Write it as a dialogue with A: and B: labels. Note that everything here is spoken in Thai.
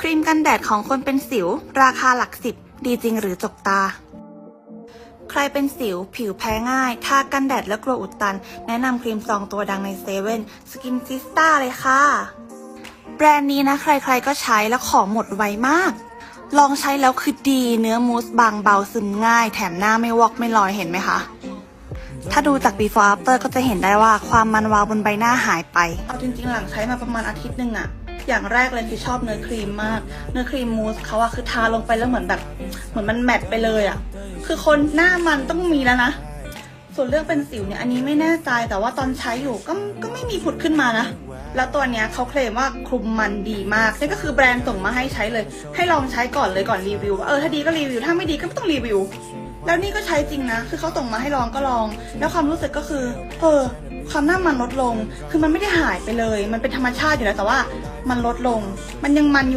A: ครีมกันแดดของคนเป็นสิว ราคาหลักสิบ ดีจริงหรือจกตา ใครเป็นสิว ผิวแพ้ง่าย ทากันแดดและกลัวอุดตัน แนะนำครีมซองตัวดังในเซเว่นสกินซิสตาเลยค่ะ แบรนด์นี้นะ ใครๆก็ใช้แล้วของหมดไวมาก ลองใช้แล้วคือดี เนื้อมูสบางเบาซึมง่าย แถมหน้าไม่วอกไม่ลอยเห็นไหมคะถ้าดูจาก before after ก็จะเห็นได้ว่าความมันวาวบนใบหน้าหายไป เอาจริงๆ หลังใช้มาประมาณอาทิตย์หนึ่งอะ อย่างแรกเลยคือชอบเนื้อครีมมาก เนื้อครีมมูสเขาอะคือทาลงไปแล้วเหมือนแบบ เหมือนมันแมทไปเลยอะคือคนหน้ามันต้องมีแล้วนะ ส่วนเรื่องเป็นสิวเนี่ยอันนี้ไม่แน่ใจแต่ว่าตอนใช้อยู่ก็ก็ไม่มีผุดขึ้นมานะ แล้วตัวเนี้ยเขาเคลมว่าคลุมมันดีมากนี่ก็คือแบรนด์ส่งมาให้ใช้เลย ให้ลองใช้ก่อนเลยก่อนรีวิวว่าเออถ้าดีก็รีวิวถ้าไม่ดีก็ไม่ต้องรีวิว แล้วนี่ก็ใช้จริงนะ คือเขาส่งมาให้ลองก็ลอง แล้วความรู้สึกก็คือ เออ ความหน้ามันลดลง คือมันไม่ได้หายไปเลย มันเป็นธรรมชาติอยู่แล้วแต่ว่ามันลดลง มันยังมันอยู่